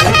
அடியா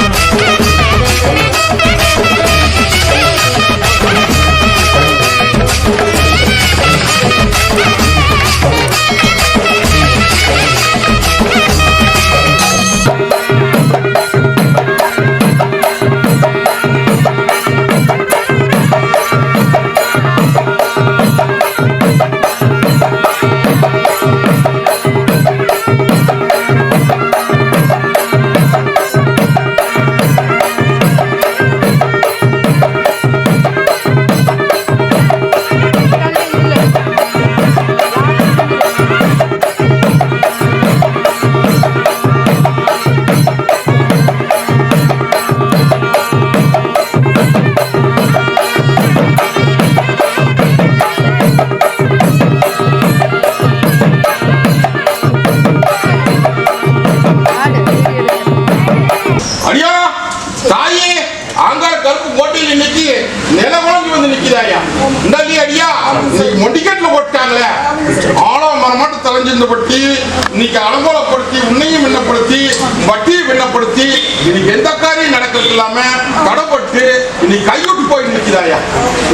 அடியா போட்டாங்களே ஆழ மரமாட்டு தலைஞ்சிருந்த பட்டி இன்னைக்கு அலங்கோலப்படுத்தி உன்னையும் விண்ணப்படுத்தி வட்டியை விண்ணப்படுத்தி இன்னைக்கு எந்த காரியம் நடக்கிறது இல்லாம தடைப்பட்டு இன்னைக்கு கைவிட்டு போய் இந்த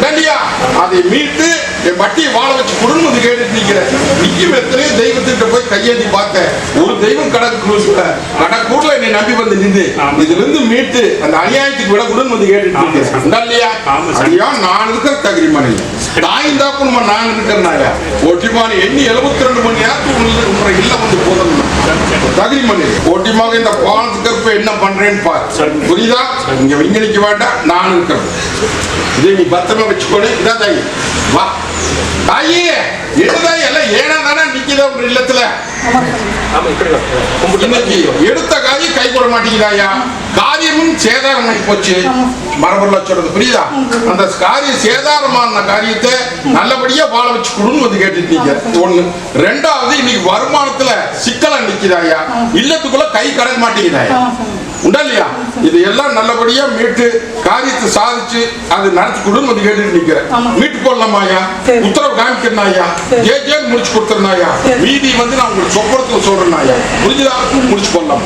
இல்லையா அதை மீட்டு என் வட்டியை வாழ வச்சு குடும்பத்தை கேட்டுட்டு நிக்கிறேன் நிக்கும் எத்தனையோ தெய்வத்திட்ட போய் கையேந்தி பார்த்தேன் ஒரு தெய்வம் கடற்கூட கடற்கூடல என்னை நம்பி வந்து நின்று. இதுல இருந்து மீட்டு அந்த அநியாயத்துக்கு விட கூட வந்து கேட்டுட்டு இல்லையா ஐயா நான் இருக்கிற தகுதிமான இல்லை தாயும் தாப்புமா நான் இருக்கிறனால ஒட்டிமான எண்ணி எழுபத்தி ரெண்டு மணி நேரத்துக்கு உங்களை இல்ல வந்து போதும் தகுதி மணி ஒட்டிமாக இந்த பாலத்துக்கு என்ன பண்றேன்னு பாரு. புரியுதா? இங்க விஞ்ஞானிக்க வேண்டாம் நான் இருக்கிறேன். இதை நீ பத்திரமா வச்சுக்கோடு இதான் தாயி வா. தாயி என்னதாயி எல்லாம் ஏனா தானே நிக்குதா உங்க இல்லத்துல? இன்னைக்கு எடுத்த காரியம் கை கொள்ள மாட்டேங்கிறாயா? காரியமும் சேதாரமாகி போச்சு. மரபுள்ள சொல்றது புரியுதா? அந்த காரியம் சேதாரமான காரியத்தை நல்லபடியா வாழ வச்சு கொடுன்னு வந்து கேட்டுட்டீங்க. ஒண்ணு. ரெண்டாவது இன்னைக்கு வருமானத்துல சிக்கலா நிக்குதாயா? இல்லத்துக்குள்ள கை கடக்க மாட்டேங்கிறாயா? உண்டா இல்லையா இது எல்லாம் நல்லபடியா மீட்டு காரியத்தை சாதிச்சு அது நடத்தி கொடுன்னு வந்து கேட்டுட்டு நிக்கிறேன். மீட்டு போடலாமாயா. உத்தரவு காமிக்கிறனாயா ஜே ஜேன்னு முடிச்சு கொடுத்துருந்தாயா மீதி வந்து நான் உங்களுக்கு சொப்பரத்துல சொல்றேன்னாயா புரிஞ்சுதா? முடிச்சு போடலாம்.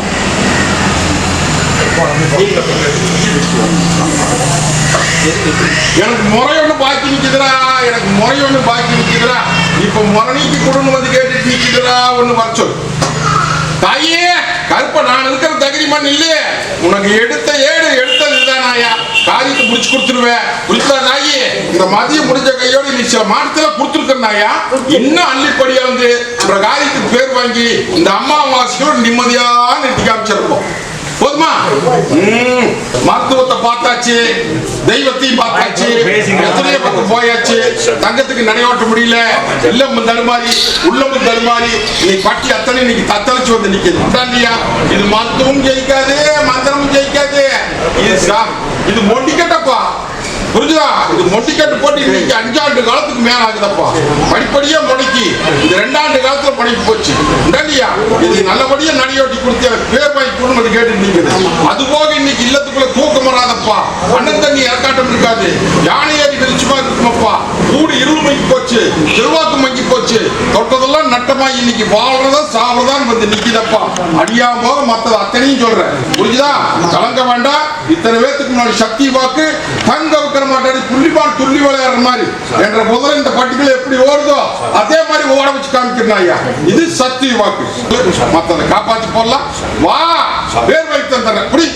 எனக்கு முறை ஒண்ணு பாக்கி நிக்குதுடா எனக்கு முறை ஒண்ணு பாக்கி நிக்குதுடா. இப்ப முரணிக்கு கொடுன்னு வந்து கேட்டுட்டு நிக்குதுடா ஒண்ணு வர சொல்லு. தாயே! கருப்ப நான் இருக்கிற தகுதிமான் இல்லையே. உனக்கு எடுத்த ஏடு எடுத்தது இதுதானாயா காரியத்தை முடிச்சு கொடுத்துருவேன் புரியுதா நாயே இந்த மதியம் முடிஞ்ச கையோடு நீ சில மாதத்துல கொடுத்துருக்கனாயா இன்னும் அள்ளிப்படியா வந்து அப்புறம் காரியத்துக்கு பேர் வாங்கி இந்த அம்மாவாசையோட நிம்மதியான நெட்டி காமிச்சிருப்போம் போதுமா? மருத்துவத்தை பார்த்தாச்சு. தெய்வத்தையும் பார்த்தாச்சு. தங்கத்துக்கு நடையோட்ட முடியல. இல்லமும் தடுமாறி உள்ளமும் தடுமாறி நீ பட்டி அத்தனை இன்னைக்கு தத்தளிச்சு வந்து நிக்கிறது இல்லையா? இது மந்தமும் ஜெயிக்காது மந்திரமும் ஜெயிக்காது. இது இது மொண்டிக்கட்டப்பா புரிஞ்சுதா? இது மொட்டிக்கட்டு போட்டு இன்னைக்கு அஞ்சாண்டு காலத்துக்கு மேல ஆகுதப்பா படிப்படியா முடக்கி. இது ரெண்டாண்டு காலத்துல படிப்பு போச்சு. இல்லையா இது நல்லபடியா நடையோட்டி கொடுத்து எனக்கு பேர் வாங்கி குடும்பத்தை கேட்டு அது போக இன்னைக்கு இல்லத்துக்குள்ள தூக்கம் வராதப்பா. அண்ணன் தண்ணி இறக்காட்டம் இருக்காது. யானை ஏறி வெளிச்சமா இருக்குமப்பா. கூடு இருள் மங்கி போச்சு. செல்வாக்கு மங்கி போச்சு. தொட்டதெல்லாம் நட்டமா இன்னைக்கு வாழ்றதா சாவறதான் வந்து நிக்கிதப்பா. அடியா போக மத்தது அத்தனையும் சொல்றேன். புரிஞ்சுதா? கலங்க வேண்டாம். இத்தனை பேத்துக்கு முன்னாடி சக்தி வாக்கு தங்க வைக்கிற மாட்டாரு துள்ளிப்பான் துள்ளி விளையாடுற மாதிரி. என்ற முதல்ல இந்த பட்டிகள் எப்படி ஓடுதோ அதே மாதிரி ஓட வச்சு காமிக்கிறேன் ஐயா. இது சக்தி வாக்கு. மத்ததை காப்பாத்தி போடலாம். வா! பேர் வைத்து தரேன் புடி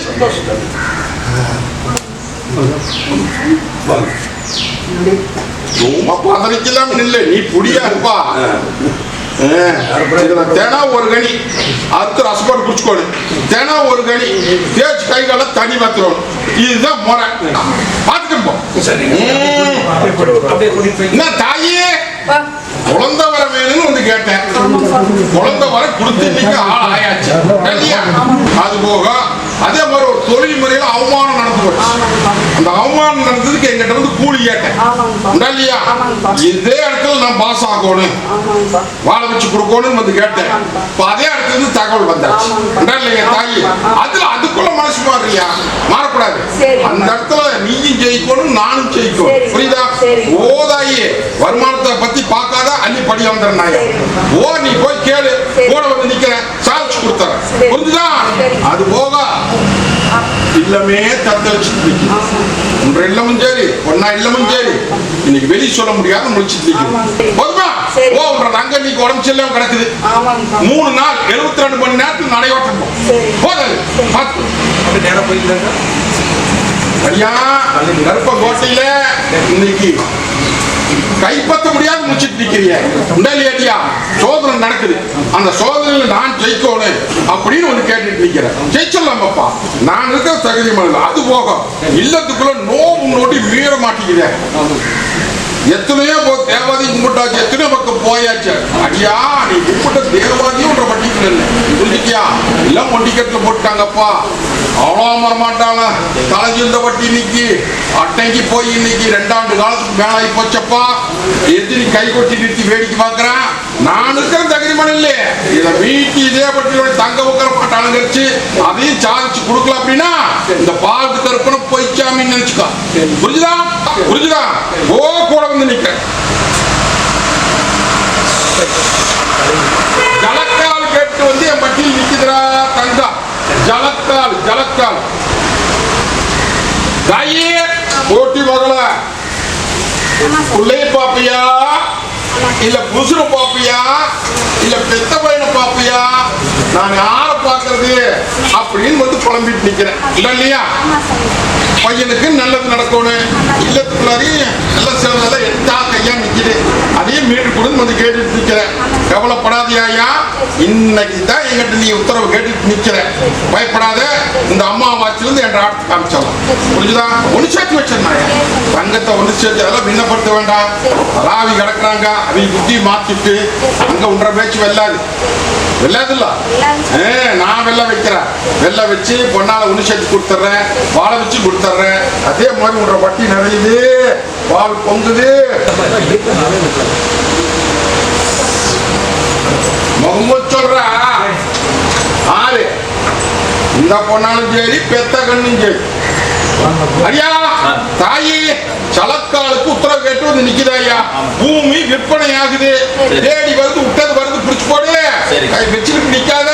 சும்மா பதவிக்கெல்லாம் இல்லை. நீ புடியா இருப்பா. தினம் ஒரு கனி. அடுத்து ரசப்போட்டு குடிச்சுக்கோடு தினம் ஒரு கனி. தேய்ச்சி கை கால தனி மாத்திரம் இதுதான் முறை. பார்த்துட்டு என்ன தாயே? குழந்தை வர வேணும்னு வந்து கேட்டேன். குழந்தை வர கொடுத்து இன்னைக்கு ஆள் ஆயாச்சு? அது போக அதே மாதிரி ஒரு தொழில் முறையில அவமானம் நடந்து போச்சு. அந்த அவமானம் நடந்ததுக்கு எங்கிட்ட வந்து கூலி கேட்டேன். இல்லையா. இதே இடத்துல நான் பாஸ் ஆகணும். வாழ வச்சு கொடுக்கணும்னு வந்து கேட்டேன். இப்ப அதே இடத்துல இருந்து தகவல் வந்தாச்சு. இல்லையா தாயி? அதுல அதுக்குள்ள மனசு மாறியா மாறக்கூடாது. அந்த இடத்துல நீயும் ஜெயிக்கணும் நானும் ஜெயிக்கணும். புரியுதா. ஓதாயி வருமானத்தை பத்தி பார்க்காத அள்ளி படி வந்துடுறாங்க. ஓ நீ போய் கேளு. சரி. கூட வந்து நிக்கிறேன். சாதிச்சு கொடுத்துறேன் சரி. புரிஞ்சுதா. அது போக இல்லமே தத்தளிச்சுட்டு நிக்குது உன்ற இல்லமும் சரி ஒன்னா இல்லமும் சரி. இன்னைக்கு வெளிய சொல்ல முடியாத முடிச்சிட்டு நிக்குது போதுமா. ஓ உன்ற நங்க இன்னைக்கு உடம்பு சரியில்லாம கிடக்குது. மூணு நாள் 72 ரெண்டு மணி நேரத்துக்கு நடையோட்டம். போதாது பார்த்து. அப்படியே நேரா போயிருந்தாங்க? ஐயா கருப்ப கோட்டையில இன்னைக்கு கைப்பற்ற முடியாத முடிச்சிட்டு நிக்கிறீங்க. உண்டலையா சோதனை நடக்குது. அந்த சோதனையில நான் ஜெயிக்கணும் அப்படின்னு ஒன்று கேட்டுட்டு நிக்கிறேன். ஜெயிச்சிடலாம் பாப்பா நான் இருக்கிற தகுதி மனது அது போக இல்லத்துக்குள்ள நோவு நோட்டி மீற மாட்டேங்கிறேன் எத்தனையோ போ தேவாதி கும்பிட்டாச்சு எத்தனையோ பக்கம் போயாச்சு. ஐயா நீ கும்பிட்ட தேவாதியும் உன்ற பட்டிக்கல இல்லை புரிஞ்சுக்கியா? எல்லாம் ஒண்டிக்கத்துல போட்டாங்கப்பா அவ்வளோ வரமாட்டாங்க தலைஞ்சிருந்த வட்டி இன்னைக்கு. அட்டைக்கு போய் இன்னைக்கு ரெண்டாண்டு காலத்துக்கு மேலாகி ஆகி போச்சப்பா. நீ கை கொட்டி நிறுத்தி வேடிக்கை பார்க்குறேன். நான் இருக்கிற தகுதி இல்லையே. இதை வீட்டு இதே பட்டி தங்க உக்கர பாட்டு அதையும் சாதிச்சு கொடுக்கல அப்படின்னா இந்த பாலுக்கு தரப்புன போய்ச்சாமின்னு நினைச்சுக்கோ. புரிஞ்சுதா? புரிஞ்சுதா? ஓ கூட வந்து நிக்கிறேன் ஜலக்கால் கேட்டு வந்து என் பட்டியல் நிக்குதுடா தங்கா ஜலக்கால் ஜலக்கால் தாயே போட்டி மகள பிள்ளைய பாப்பியா? இல்ல புசுர பாப்பியா? இல்ல பெத்த பையனை பாப்பியா? நான் யார பாக்குறது அப்படின்னு வந்து புலம்பிட்டு நிக்கிறேன். இல்ல இல்லையா? பையனுக்கு நல்லது நடக்கணும். இல்லத்துக்குள்ளாரி நல்ல சிலதெல்லாம் எட்டா கையா நிக்குது. அதையும் மீட்டு கொடுன்னு வந்து கேட்டுட்டு நிக்கிறேன். கவலைப்படாதியாயா இன்னைக்கு தான் எங்கிட்ட நீ உத்தரவு கேட்டுட்டு நிக்கிற. பயப்படாத. இந்த அம்மா வாட்சிலிருந்து என் ஆட்சி காமிச்சாலும். புரிஞ்சுதா? ஒண்ணு சேர்த்து வச்சிருந்தாங்க தங்கத்தை ஒண்ணு சேர்த்து அதெல்லாம் விண்ணப்படுத்த வேண்டாம். ராவி கிடக்குறாங்க. அவங்க புத்தி மாத்திட்டு அங்க உன்ற பேச்சு வெல்லாது. வெல்லாதுல்ல ஏ, நான் வெள்ள வைக்கிறேன். வெள்ள வச்சு பொன்னால ஒண்ணு சேர்த்து கொடுத்துட்றேன். வாழை வச்சு கொடுத்துட்றேன். அதே மாதிரி உன்ற வட்டி நிறையுது. பால் பொங்குது. முகமது சொல்றா. ஆறு. இந்த பொண்ணாலும் சரி பெத்த கண்ணும் சரி. ஐயா தாயி சலக்காலுக்கு உத்தரவு கேட்டு வந்து நிக்குதா ஐயா பூமி விற்பனை ஆகுது தேடி வருது விட்டது வருது பிடிச்சு போடு. கை வச்சுக்கிட்டு நிக்காத.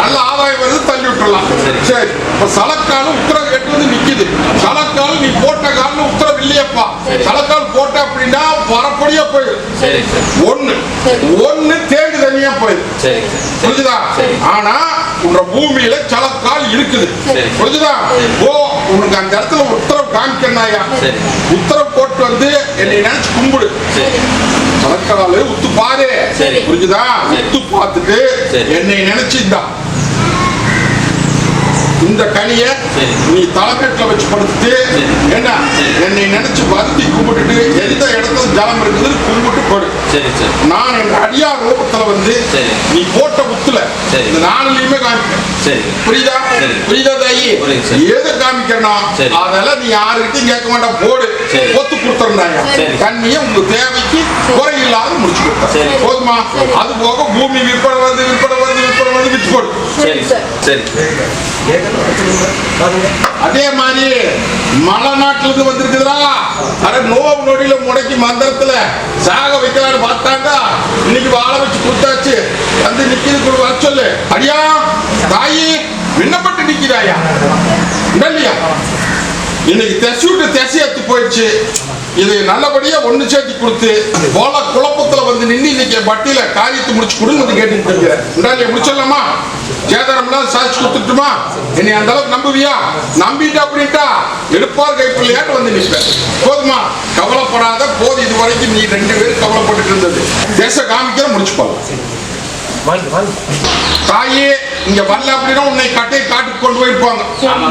நல்ல ஆதாயம் வருது தள்ளி விட்டுறலாம். சரி. இப்ப சலக்காலும் உத்தரவு கேட்டு வந்து நிக்குது. சலக்கால் நீ போட்ட காலில் உத்தரவு இல்லையப்பா. சலக்கால் போட்ட அப்படின்னா வரப்படியா போயிடும் ஒண்ணு. ஒண்ணு தேங்கு தனியா போயிடும் புரிஞ்சுதா. ஆனா உன்ற பூமியில சலக்கால் இருக்குது. புரிஞ்சுதா? ஓ உனக்கு அந்த இடத்துல உத்தரவு காமிக்கணாயா. உத்தரவு போட்டு வந்து என்னை நினைச்சு கும்பிடு சரி சலக்காலு உத்து பாரு சரி. புரிஞ்சுதா. உத்து பார்த்துட்டு. என்னை நினைச்சு இந்தா கனிய. நீ தலைக்கட்டுல வச்சு படுத்துட்டு சரி. என்ன. என்னை நினைச்சு வருத்தி கும்பிட்டுட்டு எந்த இடத்துல ஜலம் இருக்குதுன்னு கும்பிட்டு படு சரி சார் நான் என் அடியா ரூபத்துல வந்து. நீ போட்ட முத்துல. இந்த நாலுலயுமே காமிப்பேன் சரி புரியுதா. புரியுதா தாயி. எதை காமிக்கிறனா. அதெல்லாம் நீ யாருக்கிட்டையும் கேட்க வேண்டாம் போடு. ஒத்து கொடுத்துருந்தாங்க. தண்ணியை உங்க தேவைக்கு குறை இல்லாத முடிச்சு. கொடுத்தேன் போதுமா அது போக பூமி விற்பனை வருது விற்பனை வருது வருது சரி சரி. அதே மாதிரி மலை நாட்டுல இருந்து வந்திருக்குதுடா. அட நோவு நொடியில முடக்கி மந்திரத்துல சாக வைக்கலாம்னு பார்த்தாங்க இன்னைக்கு வாழ வச்சு கொடுத்தாச்சு. வந்து நிக்கிறது வர சொல்லு. அடியா தாயி விண்ணப்பட்டு நிக்கிறாயா இல்லையா? இன்னைக்கு தெசி விட்டு தெசி எத்து போயிடுச்சு. இது நல்லபடியா ஒண்ணு சேர்த்து கொடுத்து போல குழப்பத்துல வந்து நின்று இன்னைக்கு பட்டியல காரியத்தை முடிச்சு கொடுன்னு வந்து கேட்டுட்டு இருக்கிறேன். முடிச்சிடலாமா? சேதாரம்லாம் சாதிச்சு கொடுத்துட்டுமா? என்னை அந்த அளவுக்கு நம்புவியா? நம்பிட்டா அப்படின்ட்டா? எடுப்பார் கைப்பிள்ளையாட்டு வந்து நிற்பேன். போதுமா? கவலைப்படாத போது இது வரைக்கும் நீ ரெண்டு பேரும் கவலைப்பட்டுட்டு இருந்தது. தேச காமிக்கிற முடிச்சு போகலாம் வாங்க வாங்க. தாயே இங்க வரல அப்படின்னா உன்னை கட்டை காட்டுக்கு கொண்டு போயிருப்பாங்க.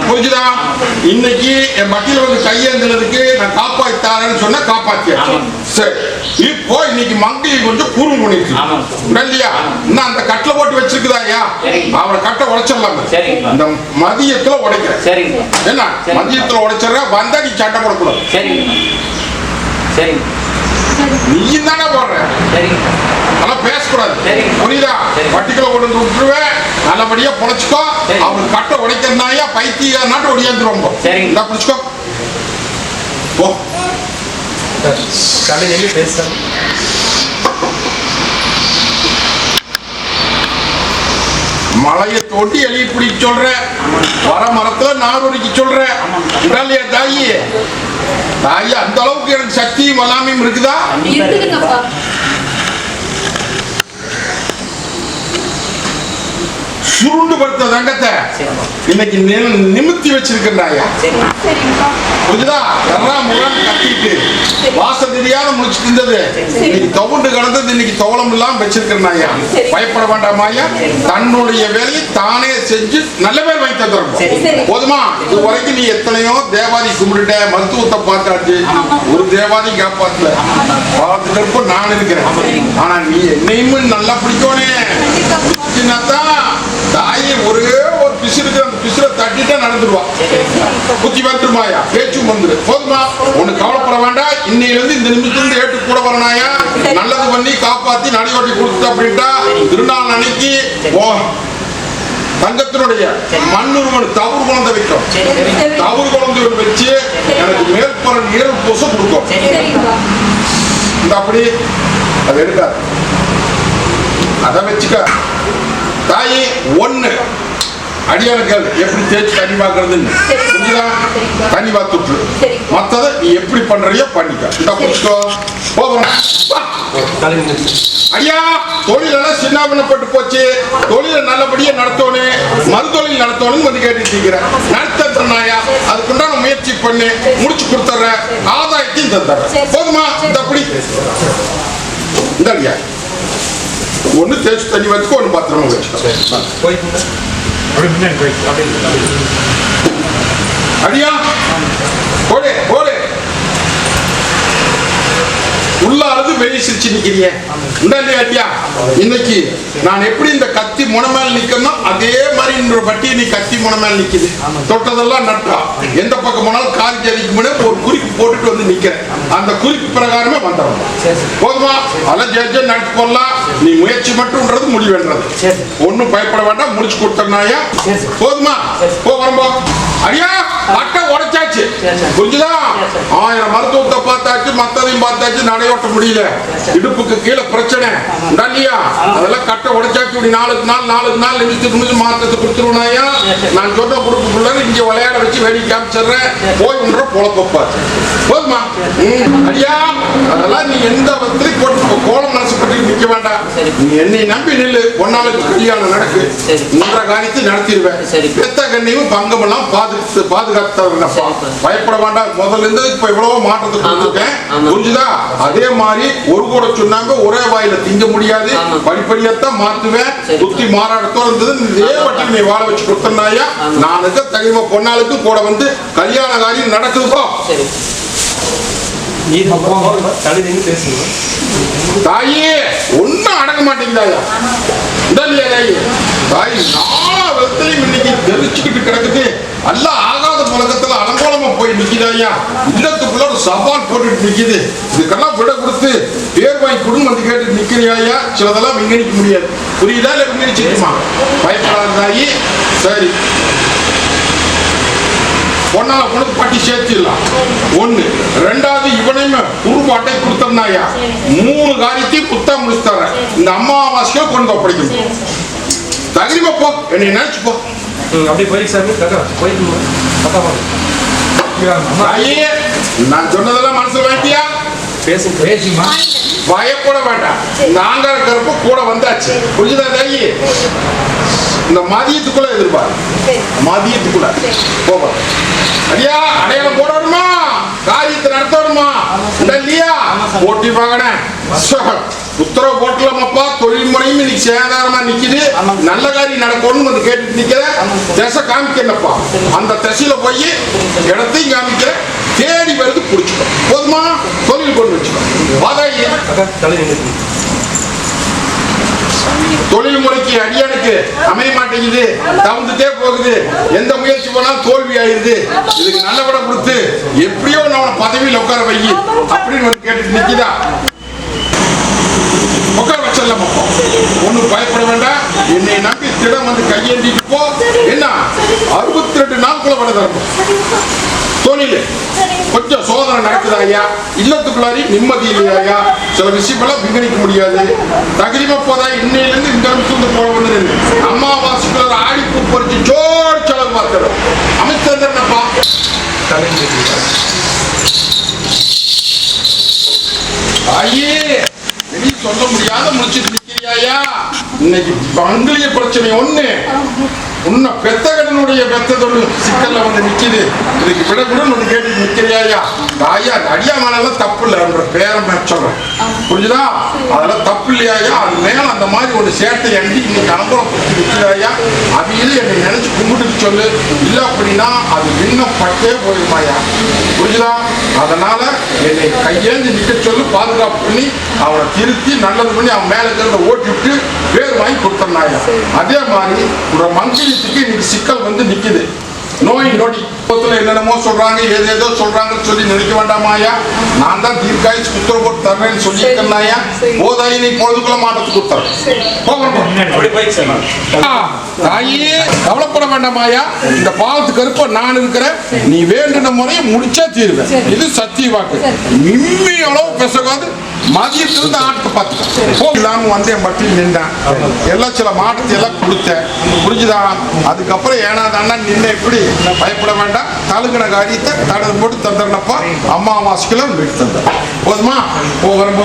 புரிஞ்சுதா? இன்னைக்கு என் மட்டியில வந்து கையேந்தினதுக்கு நான் காப்பாத்தாரன்னு சொன்னா காப்பாத்தியாச்சு. சரி. இப்போ இன்னைக்கு மங்கை கொஞ்சம் கூறும் பண்ணிருக்கு. இல்லையா இன்னும் அந்த கட்டில போட்டு வச்சிருக்குதா ஐயா? சரிங்க. அவரை கட்டை உடைச்சிடலாங்க சரிங்க. இந்த மதியத்துல உடைக்கிறேன். என்ன. மதியத்துல உடைச்சிடுற வந்தா நீ சட்டை போடக்கூடாது. நீயும் தானே போடுற? பேசக்கூடாது. புரியுதா? சரி. வட்டிக்குள்ள கொண்டு வந்து விட்டுருவேன் நல்லபடியா பொழைச்சுக்கோ. அவர் கட்ட உடைக்கிறனாயா பைத்திய நாட்டு ஒடியாந்துருவோம் சரி. இந்த பிடிச்சுக்கோ. போ. மலையை தோண்டி எழுதி பிடிக்க சொல்ற. வர மரத்துல தான் நாரூரிக்கு சொல்றேன் உண்டா இல்லையா தாயி? தாயி அந்த அளவுக்கு எனக்கு சக்தியும் வல்லாமையும் இருக்குதா? சுருண்டு படுத்த தங்கத்தை இன்னைக்கு நிமித்தி வச்சிருக்கிறாயா? புரியுதா எல்லாம் முகான் கட்டிட்டு வாசல் தெரியாத முடிச்சுட்டு இருந்தது. இன்னைக்கு தவுண்டு கிடந்தது. இன்னைக்கு தோளம் இல்லாம வச்சிருக்கிறாயா சரி. பயப்பட வேண்டாமாயா தன்னுடைய வேலையை தானே செஞ்சு நல்ல பேர் வாங்கி தந்துடும். போதுமா? இது வரைக்கும் நீ எத்தனையோ தேவாதி கும்பிட்டுட்ட மருத்துவத்தை பார்த்தாச்சு. ஒரு தேவாதி காப்பாத்தல. பார்த்துட்டு இருப்ப நான் இருக்கிறேன். ஆனா நீ என்னையும் நல்லா பிடிக்கோனே. பிடிச்சினாதான் தாயை ஒரே ஒரு பிசிறுக்கு அந்த பிசிற தட்டிட்டா நடந்துருவா. புத்தி வந்துருமாயா பேச்சும் வந்துரு போதுமா? ஒண்ணு கவலைப்பட வேண்டாம். இன்னையிலிருந்து இந்த நிமிஷத்துல ஏட்டு கூட வரனாயா? நல்லது பண்ணி காப்பாத்தி நடையோட்டி கொடுத்து அப்படின்ட்டா? திருநாள் அன்னைக்கு ஓ தங்கத்தினுடைய மண்ணுருவன் தவறு குழந்தை வைக்கும். தவறு குழந்தை வச்சு எனக்கு மேற்புற நிழல் பூச கொடுக்கும். இந்த அப்படி. அதை எடுக்காது. அதை வச்சுக்க. தாயி ஒண்ணு. அடியாளுக்கள் எப்படி தேய்ச்சி தண்ணி பார்க்கறதுன்னு. புரிஞ்சுதா. தண்ணி பார்த்துட்டு. மத்ததை நீ எப்படி பண்றியோ பண்ணிக்க. இந்த புடிச்சுக்கோ. போதும் வா. ஐயா தொழிலெல்லாம் சின்ன பின்னப்பட்டு போச்சு. தொழிலை நல்லபடியா நடத்தணும் மறுதொழில் நடத்தணும் வந்து கேட்டுட்டு இருக்கிறேன் நடத்தனாயா அதுக்குண்டான முயற்சி பண்ணி. முடிச்சு கொடுத்துட்றேன். ஆதாயத்தையும் தந்துடுறேன். போதுமா? இந்த அப்படி இந்த ஐயா ஒன்னு தேய்ச்சி தண்ணி வச்சுக்கோ ஒன்று பத்திரமா வச்சுக்கோ. அடியா? போடு போடு. உள்ளாரது வெளியே சிரிச்சு நிக்கிறீங்க இந்த இல்லையா அடியா. இன்னைக்கு நான் எப்படி இந்த கத்தி முனை நிக்கணும் அதே மாதிரி இன்னொரு பட்டி நீ கத்தி முனை நிக்குது. தொட்டதெல்லாம் நட்டா. எந்த பக்கம் போனாலும் கால் ஜதிக்கு முன்னாடி ஒரு குறிப்பு போட்டுட்டு வந்து நிக்கிறேன். அந்த குறிப்பு பிரகாரமே சரி போதுமா? அதெல்லாம் ஜெயிச்சு நடத்தி போடலாம் நீ முயற்சி மட்டும்ன்றது முடிவுன்றது. ஒண்ணும் பயப்பட வேண்டாம் முடிச்சு கொடுத்தனாயா. போதுமா. போ வரம்போ. ஐயா அட்டை உடைச்சாச்சு. புரிஞ்சுதா. ஆயிரம் மருத்துவத்தை பார்த்தாச்சு மத்ததையும் பார்த்தாச்சு நடையோட்ட முடியல. இடுப்புக்கு கீழே பிரச்சனை. இல்லையா அதெல்லாம் கட்டை உடைச்சாச்சு இப்படி நாளுக்கு நாள் நாளுக்கு நாள் நிமிஷத்துக்கு நிமிஷம் மாற்றத்தை கொடுத்துருவனாயா. நான் சொன்ன குடும்பக்குள்ள இங்க விளையாட வச்சு வேடி காமிச்சிடுறேன். போய் உன்ற பொழப்பப்பா போதுமா? ம், அடியா அதெல்லாம் நீ எந்த விதத்திலையும் போட்டு போ. கோலம் மனசு பற்றி நிக்க வேண்டாம். நீ என்னை நம்பி நில்லு ஒன்னாளுக்கு கல்யாணம் நடக்கு. மூன்ற காரியத்தை நடத்திடுவேன். பெத்த கண்ணையும் பங்கமெல்லாம் பாதுகாத்து பாதுகாத்தவங்கப்பா சரிப்பா. பயப்பட வேண்டாம் முதல்ல இருந்து இப்ப எவ்வளவோ மாற்றத்தை. கொடுத்துருக்கேன். புரிஞ்சுதா அதே மாதிரி ஒரு கூட சொன்னாங்க ஒரே வாயில திங்க முடியாது. படிப்படியாத்தான் மாத்துவேன். புத்தி மாறாடத்தோட இருந்தது இதே நீ வாழ வச்சு கொடுத்தனாயா. நான் இருக்க பொன்னாளுக்கு கூட வந்து கல்யாண காரியம் நடக்குதுப்பா நீ போங்க தள்ளி நின்று பேசுங்க தாயே ஒன்னும் அடங்க மாட்டேங்குதாயா இந்த இல்லையா தாயி. தாய் நாலா விதத்திலையும் இன்னைக்கு தெரிச்சுக்கிட்டு கிடக்குது. அல்ல ஆகாத புலகத்துல அலங்கோலமா போய் நிக்கிறாயா? இல்லத்துக்குள்ள ஒரு சவால் போட்டுட்டு நிக்குது. இதுக்கெல்லாம் விட கொடுத்து பேர் வாங்கி கொடுன்னு வந்து கேட்டு நிக்கிறியாயா? சிலதெல்லாம் விங்கணிக்க முடியாது. புரியுதா? இல்ல விங்கணிச்சுக்குமா பயப்படாத தாயி. சரி. பொண்ணால கொண்டு பட்டி சேர்த்திடலாம் ஒண்ணு. ரெண்டாவது இவனையும் குறும்பு அட்டை கொடுத்தனாயா மூணு காரியத்தையும் புத்தா முடிச்சு தரேன். இந்த அம்மாவாசையை கொண்டு ஒப்படைக்கணும் தகுதிமா போ. என்னை நினைச்சு போ. அப்படியே சாமி. கக்கா போயிட்டு அக்கா வாங்க அம்மா. தாயே நான் சொன்னதெல்லாம் மனசுல வாங்கிட்டியா பேசுங்க பேசுமா பயப்பட வேண்டாம். நாங்க இருக்கிறப்ப கூட வந்தாச்சு. புரிஞ்சுதா தாயி? இந்த மதியத்துக்குள்ள எதிர்பார்ப்பு சரி. மதியத்துக்குள்ள. போவோம். ஐயா அடையாளம் போடணுமா? காரியத்தை நடத்தணுமா? இல்ல இல்லையா? போட்டி வாங்கினே உத்தரவு போட்டலாமப்பா தொழில் முறையும் இன்னைக்கு சேதாரமா நிக்குது. நல்ல காரியம் நடக்கணும்னு வந்து கேட்டுட்டு நிக்கிற திசை காமிக்கிறப்பா அந்த திசையில போய் இடத்தையும் காமிக்கிற தேடி வருது பிடிச்சிக்கோ. போதுமா? தொழில் கொண்டு வச்சுக்கோ. தொழில் முறைக்கு அடியானுக்கு அமைய மாட்டேங்குது. தவிர்த்துட்டே போகுது. எந்த முயற்சி போனாலும் தோல்வி ஆயிருது இதுக்கு நல்ல படம் கொடுத்து எப்படியோ நம்ம பதவியில் உட்கார வை அப்படின்னு கேட்டு நிக்குதா. உட்கார வச்சிடலாம் ஒன்றும் பயப்பட வேண்டாம். என்னை நம்பி திடம் வந்து கையேந்திட்டு போ. என்ன? அறுபத்தி ரெண்டு நாட்குள்ள விட தரணும். தொழில். கொஞ்சம் சோதனை நடக்குது ஐயா? இல்லத்துக்குள்ளாரி நிம்மதி இல்லையா சில விஷயமெல்லாம் விவரிக்க முடியாது. தகுதிமா போதா இன்னையிலேருந்து இந்த நிமிஷம் போல வந்து அம்மாவாசிக்குள்ள ஆடி பூ பறிச்சு ஜோர் செலவு பார்த்துடும் அமைச்சந்திரனப்பா ஐயே வெளியே சொல்ல முடியாத முடிச்சிட்டு நிற்கிறியாயா இன்னைக்கு பங்களிய பிரச்சனை ஒண்ணு. உன்னை பெத்தகடனுடைய தொழில் சிக்கல்ல வந்து நிக்குது. இதுக்கு பிடபிடல் ஒன்று கேட்டு நிக்கிறியாயா? ஐயா அடியா மேலாம் தப்பு இல்லைன்ற பேரை சொல்றேன் புரிஞ்சுதா? அதெல்லாம் தப்பு இல்லையாயா? அது மேல அந்த மாதிரி ஒரு சேட்டை அண்டி இன்னைக்கு அனுபவம் பற்றி நிற்கிறாயா அவையில என்னை நினைச்சு கும்பிட்டு சொல்லு. இல்லை அப்படின்னா அது விண்ணப்பட்டே போயிருமாயா புரிஞ்சுதா? அதனால என்னை கையேந்து நிக்க சொல்லு பாதுகாப்பு பண்ணி அவனை திருத்தி நல்லது பண்ணி அவன் மேல இருக்கிறத ஓட்டி விட்டு பேர் வாங்கி கொடுத்தனாயா அதே மாதிரி ஒரு மங்கிலத்துக்கு இன்னைக்கு சிக்கல் வந்து நிக்குது. நோய் நொடி. என்னென்னமோ சொல்றாங்க ஏதேதோ சொல்றாங்கன்னு சொல்லி நினைக்க வேண்டாமாயா நான் தான் தீர்க்காயுஸ் புத்திர போட்டு தர்றேன்னு சொல்லியிருக்கேன்னாயா போதாயி நீ பொழுதுக்குள்ள மாட்டத்து ஆ, தாயே கவலைப்பட வேண்டாமாயா இந்த பாவத்து கருப்ப நான் இருக்கிறேன். நீ வேண்டின முறையை முடிச்சா தீருவேன். இது சத்திய வாக்கு. நிம்மி அளவு பேசக்கூடாது. மதியத்திலிருந்து ஆட்டத்தை பார்த்துட்டேன் போகலான்னு வந்தேன் பட்டியல் நின்றேன். எல்லாம் சில மாட்டத்தை எல்லாம் கொடுத்தேன். புரிஞ்சுதா? அதுக்கப்புறம் ஏனாதான்னா நின்ன எப்படி? பயப்பட வேண்டாம். தழுகின காரியத்தை தடவை போட்டு தந்துடுனப்பா அம்மாவாசைக்குள்ள வீட்டு தந்தேன் போதுமா? போகிறோம்